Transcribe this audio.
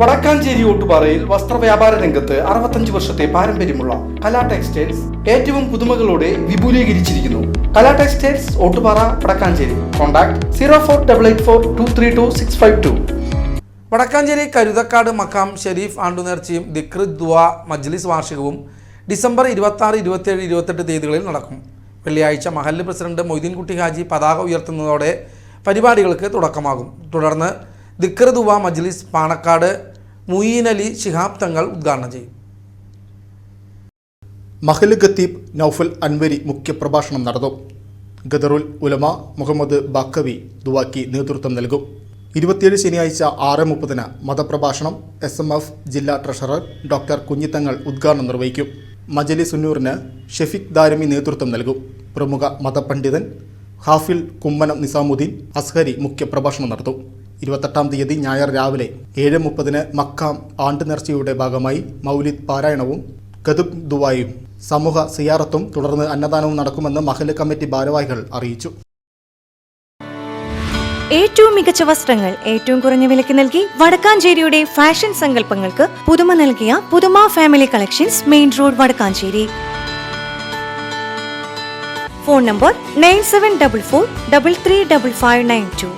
വടക്കാഞ്ചേരി ഓട്ടുപാറയിൽ വസ്ത്രവ്യാപാര രംഗത്ത് അറുപത്തഞ്ച് വർഷത്തെ പാരമ്പര്യമുള്ള കലാ ടെക്സ്റ്റൈൽസ് ഏറ്റവും പുതുമകളോടെ വിപുലീകരിച്ചിരിക്കുന്നു. Kala textiles Ottupara Vadakkanchery. Contact zero four double eight four two three two six five two. Vadakkanchery Karuthakkad Makkam Sharif ആണ്ടുനേർച്ചയും ദിക്രി ദുവ മജ്ലിസ് വാർഷികവും ഡിസംബർ ഇരുപത്തി ആറ് ഇരുപത്തിയേഴ് ഇരുപത്തെട്ട് തീയതികളിൽ നടക്കും. വെള്ളിയാഴ്ച മഹല്ല് പ്രസിഡന്റ് മൊയ്തീൻകുട്ടി ഹാജി പതാക ഉയർത്തുന്നതോടെ പരിപാടികൾക്ക് തുടക്കമാകും. തുടർന്ന് ദിക്ർ ദുവ മജ്ലിസ് പാണക്കാട് മുയീൻ അലി ശിഹാബ് തങ്ങൾ ഉദ്ഘാടനം ചെയ്യും. മഹൽ ഖത്തീബ് നൌഫൽ അൻവരി മുഖ്യപ്രഭാഷണം നടന്നു ഗദറുൽ ഉലമ മുഹമ്മദ് ബാക്കവി ദുവാക്കി നേതൃത്വം നൽകും. ഇരുപത്തിയേഴ് ശനിയാഴ്ച ആറ് മുപ്പതിന് മതപ്രഭാഷണം എസ് എം എഫ് ജില്ലാ ട്രഷറർ ഡോക്ടർ കുഞ്ഞിത്തങ്ങൾ ഉദ്ഘാടനം നിർവഹിക്കും. മജലി സുന്നൂറിന് ഷെഫിക് ദാരമി നേതൃത്വം നൽകും. പ്രമുഖ മതപണ്ഡിതൻ ഹാഫിൽ കുമ്മനം നിസാമുദ്ദീൻ അസ്ഹരി മുഖ്യപ്രഭാഷണം നടത്തും. ഇരുപത്തെട്ടാം തീയതി ഞായർ രാവിലെ ഏഴ് മുപ്പതിന് മക്കാം ആണ്ട് നേർച്ചയുടെ ഭാഗമായി മൗലിദ് പാരായണവും ഗതുബ് ദുവായും സമൂഹ സിയാറത്തും തുടർന്ന് അന്നദാനവും നടക്കുമെന്ന് മഹൽ കമ്മിറ്റി ഭാരവാഹികൾ അറിയിച്ചു. ഏറ്റവും മികച്ച വസ്ത്രങ്ങൾ ഏറ്റവും കുറഞ്ഞ വിലയ്ക്ക് നൽകി വടക്കാഞ്ചേരിയുടെ ഫാഷൻ സങ്കല്പങ്ങൾക്ക് പുതുമ നൽകിയ Puthuma family collections main road Vadakkanchery. Phone number nine seven double four double three double five nine two.